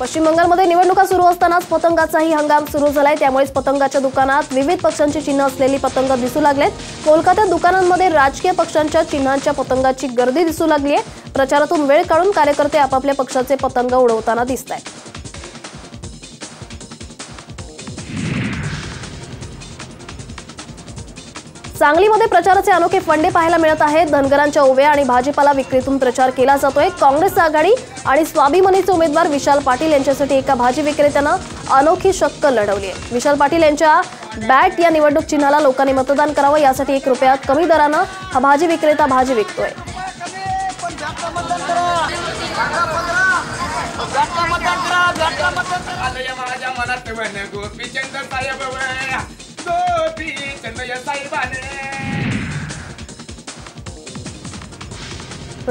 पश्चिम बंगालमध्ये निवडणुका सुरू असतानाच पतंगाचाही हंगाम सुरू झालाय. त्यामुळेच पतंगाच्या दुकानात विविध पक्षांची चिन्ह असलेली पतंग दिसू लागलेत. कोलकात्यात दुकानांमध्ये राजकीय पक्षांच्या चिन्हांच्या पतंगाची गर्दी दिसू लागली आहे प्रचारातून वेळ काढून कार्यकर्ते आपापल्या पक्षाचे पतंग उडवताना दिसत आहेत सांगलीमध्ये प्रचाराचे अनोखे फंडे पाहायला मिळत आहेत. धनगरांच्या ओव्या आणि भाजीपाला विक्रीतून प्रचार केला जातोय. काँग्रेस आघाडी आणि स्वाभिमानीचे उमेदवार विशाल पाटील यांच्यासाठी एका भाजी विक्रेत्यानं अनोखी शक्क लढवली आहे विशाल पाटील यांच्या बॅट या निवडणूक चिन्हाला लोकांनी मतदान करावं यासाठी एक रुपया कमी दरानं हा भाजी विक्रेता भाजी विकतोय. माझ्या मनात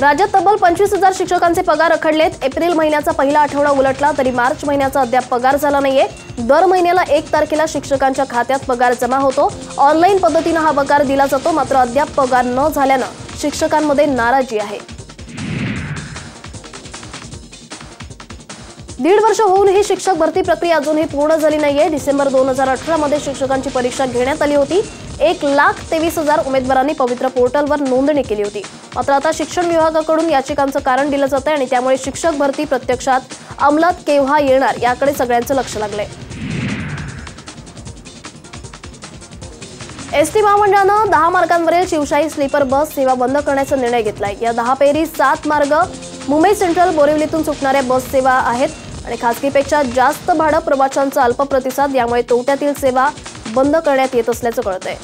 राज्यात तब्बल पंचवीस हजार शिक्षकांचे पगार रखडलेत. एप्रिल महिन्याचा पहिला आठवडा उलटला तरी मार्च महिन्याचा अद्याप पगार झाला नाहीये. दर महिन्याला एक तारखेला शिक्षकांच्या खात्यात पगार जमा होतो. ऑनलाईन पद्धतीनं हा पगार दिला जातो मात्र अद्याप पगार न झाल्यानं शिक्षकांमध्ये नाराजी आहे. दीड वर्ष होऊनही शिक्षक भरती प्रक्रिया अजूनही पूर्ण झाली नाहीये. डिसेंबर दोन हजार अठरा मध्ये शिक्षकांची परीक्षा घेण्यात आली होती. एक लाख तेवीस हजार उमेदवारांनी पवित्र पोर्टलवर नोंदणी केली होती. मात्र आता शिक्षण विभागाकडून याचिकांचं कारण दिलं जात आहे आणि त्यामुळे शिक्षक भरती प्रत्यक्षात अंमलात केव्हा येणार याकडे सगळ्यांचं लक्ष लागलंय. एस टी महामंडळानं दहा मार्गांवरील शिवशाही स्लीपर बस सेवा बंद करण्याचा निर्णय घेतलाय. या दहा पैरी सात मार्ग मुंबई सेंट्रल बोरिवलीतून सुटणाऱ्या बस सेवा आहेत आणि खासगीपेक्षा जास्त भाडं प्रवाशांचा अल्प प्रतिसाद यामुळे तोट्यातील सेवा बंद करण्यात येत असल्याचं कळतंय.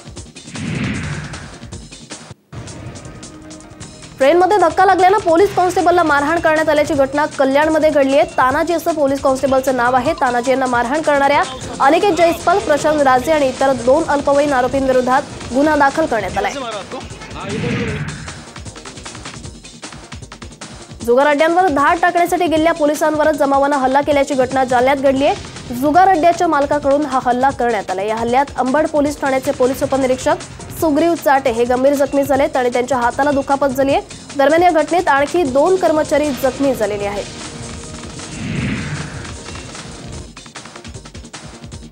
ट्रेनमध्ये धक्का लागल्यानं पोलीस कॉन्स्टेबलला मारहाण करण्यात आल्याची घटना कल्याणमध्ये घडली आहे. तानाजी असं पोलीस कॉन्स्टेबलचं नाव आहे. तानाजी यांना मारहाण करणाऱ्या अनिकेत जयस्पाल प्रशांत राजे आणि इतर दोन अल्पवयीन आरोपींविरोधात गुन्हा दाखल करण्यात आलाय. जुगाराड्यांवर धाड टाकण्यासाठी गेलेल्या पोलिसांवरच जमावानं हल्ला केल्याची घटना जालन्यात घडली आहे. जुगार अड्ड्याच्या मालकाकडून हा हल्ला करण्यात आला. या हल्ल्यात अंबड पोलीस ठाण्याचे पोलीस उपनिरीक्षक सुग्रीव चाटे हे गंभीर जखमी झालेत आणि त्यांच्या हाताला दुखापत झाली आहे दरम्यान या घटनेत आणखी दोन कर्मचारी जखमी झालेले आहेत.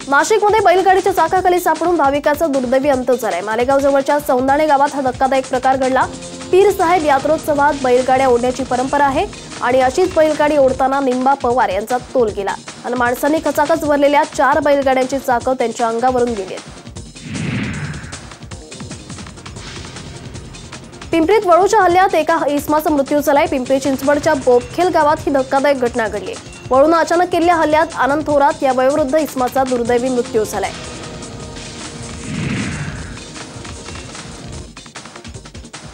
नाशिकमध्ये बैलगाडीच्या चाकाखाली सापडून भाविकाचा दुर्दैवी अंत झालाय. मालेगाव जवळच्या सौंदाणे गावात हा धक्कादायक प्रकार घडला. पीर साहेब यात्रोत्सवात बैलगाड्या ओढण्याची परंपरा आहे आणि अशीच बैलगाडी ओढताना निंबा पवार यांचा तोल गेला. आणि माणसांनी खचाखच भरलेल्या चार बैलगाड्यांची चाकं त्यांच्या अंगावरून गेली पिंपरीत वळूच्या हल्ल्यात एका इसमाचा मृत्यू झालाय. पिंपरी चिंचवडच्या बोपखेल गावात ही धक्कादायक घटना घडली. वळून अचानक केलेल्या हल्ल्यात आनंद थोरात या वयोवृद्ध इसमाचा दुर्दैवी मृत्यू झालाय.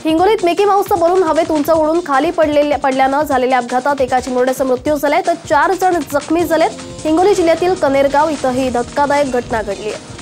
हिंगोलीत मिकी माऊसचं बलून हवेत उंच उडून खाली पडलेल्या पडल्यानं झालेल्या अपघातात एका चिमुरड्याचा मृत्यू झालाय तर चार जण जखमी झालेत. हिंगोली जिल्ह्यातील कनेरगाव इथं ही धक्कादायक घटना घडली आहे.